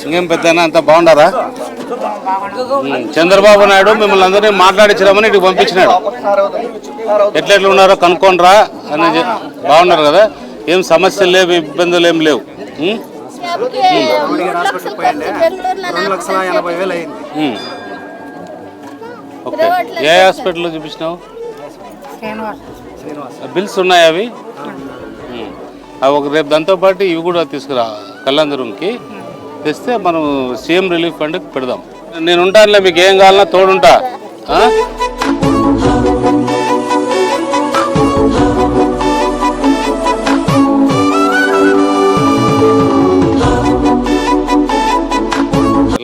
సింగం పెద్దనా? అంత బాగుండారా? చంద్రబాబు నాయుడు మిమ్మల్ని అందరినీ మాట్లాడించడమని ఇటు పంపించినాడు. ఎట్లెట్లు ఉన్నారో కనుక్కోనరా అని బాగున్నారు కదా? ఏం సమస్యలు లేవు ఇబ్బందులు ఏం లేవు. ఓకే. ఏ హాస్పిటల్లో చూపించినావు? బిల్స్ ఉన్నాయా అవి. అవి ఒక రేపు దాంతోపాటు ఇవి కూడా తీసుకురా కళ్యాణదురంకి తెస్తే మనం సీఎం రిలీఫ్ ఫండ్కి పెడదాం. నేను ఉంటానులే మీకు ఏం కావాలన్నా తోడుంటా.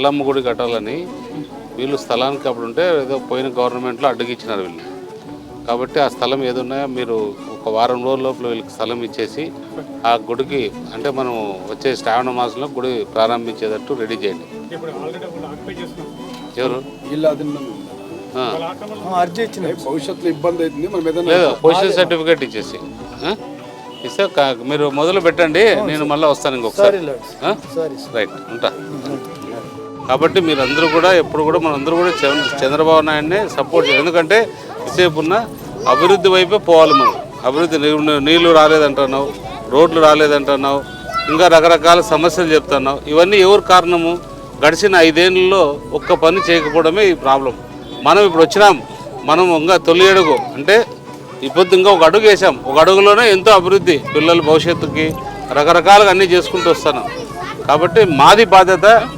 ఆ? ఎల్లమ్మ గుడి కట్టాలని వీళ్ళు స్థలానికి అప్పుడు ఉంటే ఏదో పోయిన గవర్నమెంట్లో అడ్డగిచ్చినారు వీళ్ళు. కాబట్టి ఆ స్థలం ఏదున్నాయో మీరు ఒక వారం రోజుల లోపల వీళ్ళకి స్థలం ఇచ్చేసి ఆ గుడికి అంటే మనం వచ్చే శ్రావణ మాసంలో గుడి ప్రారంభించేటట్టు రెడీ చేయండి. ఎవరు? భవిష్యత్తులో ఇబ్బంది అవుతుంది మనం ఏదైనా లేదు పొజిషన్ సర్టిఫికేట్ ఇచ్చేసి? ఇస్తే మీరు మొదలు పెట్టండి నేను మళ్ళీ వస్తాను ఇంకొకసారి? రైట్ ఉంటా. కాబట్టి మీరందరూ కూడా ఎప్పుడు కూడా మనందరూ కూడా చంద్ర- చంద్రబాబు నాయుడిని సపోర్ట్ చేయాలి ఎందుకంటే ఇసేపు ఉన్న అభివృద్ధి వైపే పోవాలి మనం. అభివృద్ధి నీళ్ళు రాలేదంటున్నావు రోడ్లు రాలేదంటున్నావు ఇంకా రకరకాల సమస్యలు చెప్తున్నావు. ఇవన్నీ ఎవరు కారణము? గడిచిన ఐదేళ్ళలో ఒక్క పని చేయకపోవడమే ఈ ప్రాబ్లం. మనం ఇప్పుడు వచ్చినాం మనం ఇంకా తొలి అడుగు. అంటే ఇప్పుడు ఇంకా ఒక అడుగు వేసాం ఒక అడుగులోనే ఎంతో అభివృద్ధి పిల్లల భవిష్యత్తుకి రకరకాలుగా అన్నీ చేసుకుంటూ వస్తున్నాం. కాబట్టి మాది బాధ్యత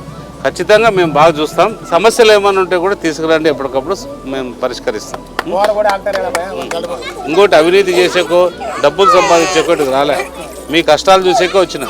ఖచ్చితంగా మేము బాగా చూస్తాం. సమస్యలు ఏమైనా ఉంటే కూడా తీసుకురండి. ఎప్పటికప్పుడు మేము పరిష్కరిస్తాం. ఇంకోటి అవినీతి చేసేకో డబ్బులు సంపాదించేకో ఇటు రాలే. మీ కష్టాలు చూసేకో వచ్చిన?